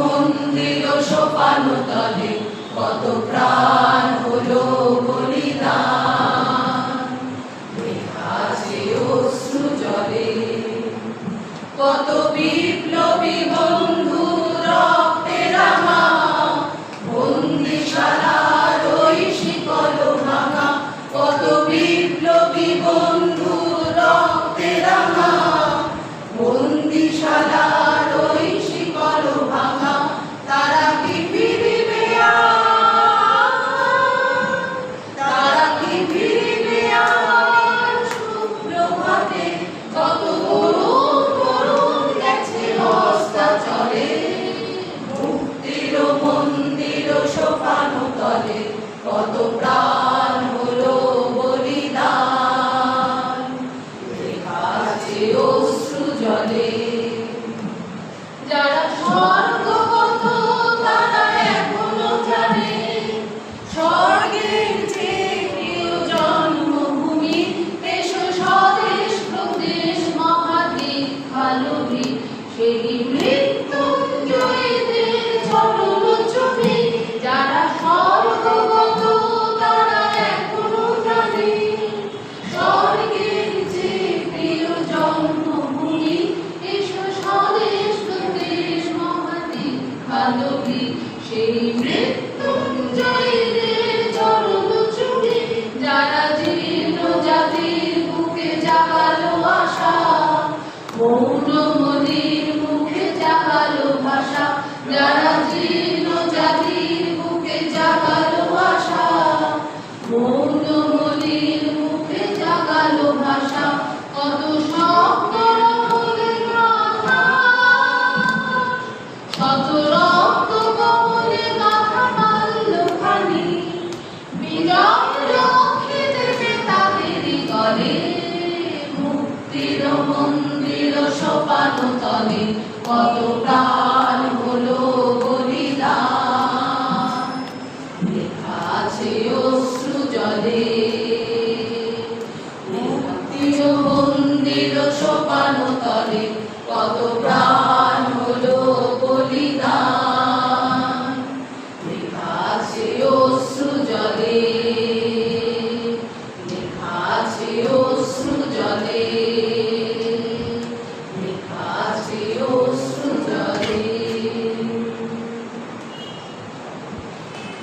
মন্দির সোপান তলে কত প্রাণ জলে যারা স্বর্গ জন্মভূমি এসো স্বদেশ প্রদেশ মহাদ্বীপ ভালোবি সেই চলো Amen. কত প্রাণ হলো বলিদান। লেখা আছে অশ্রু জলে। মুক্তিও মন্দির তলে কত প্রাণ হলো বলিদান। লেখা